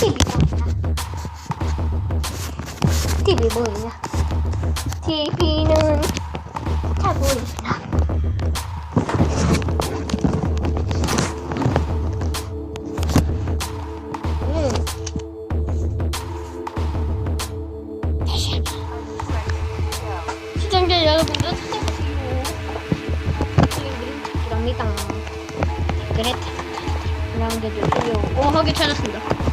TV 뭐냐? TV는 잘 모릅니다. 음. 시청자 여러분들 찾아보세요. 그럽니다. 그래, 남겨주세요. 오, 허기 찾았습니다.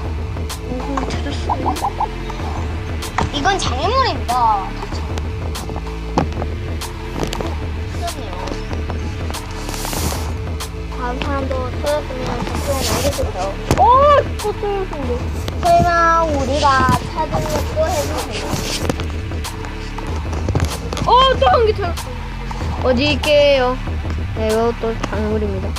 오, 찾았어요. 이건 장애물입니다. 다음 사람도 찾았으면 댓글에 남겨주세요. 오! 또 찾았습니다. 설마 우리가 찾은 것도 해주세요. 어, 또 한 개 찾았어. 어디 있게요? 네, 이것도 장애물입니다.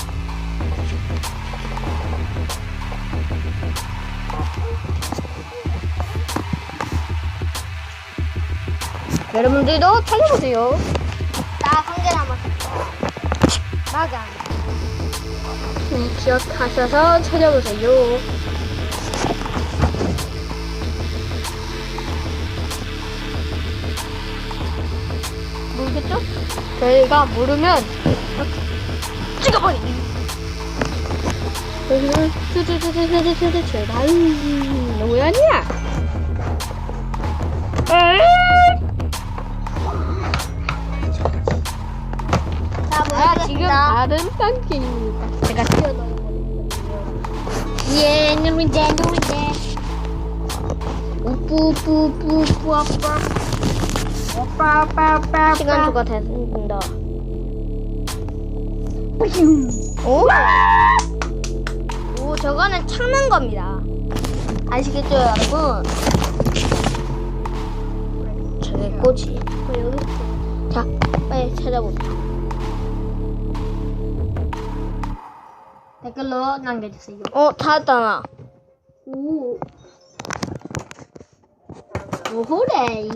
여러분들도 찾아보세요. 딱한개 남았어. 맞아. 네, 기억하셔서 찾아보세요. 모르겠죠? 저희가 모르면 이렇게 찍어버리기. 여기는 뚜두두두두두두 제발 누구야 아니야? 에이! 지금 다른 단계입니다. 제가 튀어나온 거거든요. 예, 누군데, 누군데. 우뿌뿌뿌뿌 아빠. 시간 초과 됐습니다. 오? 오, 저거는 참는 겁니다. 아시겠죠, 여러분? 저게 꽃이. 여기 있어. 자, 빨리 찾아봅시다. 댓글로 남겨주세요. 어, 나. 오. 오호레이.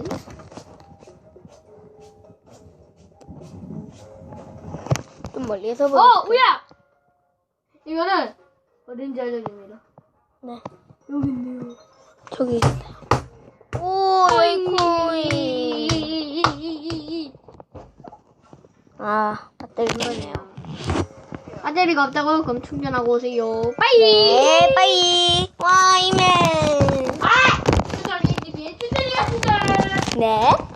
좀 멀리서 보여. 어, 우야! 이거는 어딘지 알려줍니다. 네. 여기 있네요. 저기 있다. 오, 코이. 아, 배터리 그러네요. 배터리가 없다고? 그럼 충전하고 오세요. 빠이! 네, 빠이. 와이맨. 아! 주전이 TV의 주전이가 주전! 네.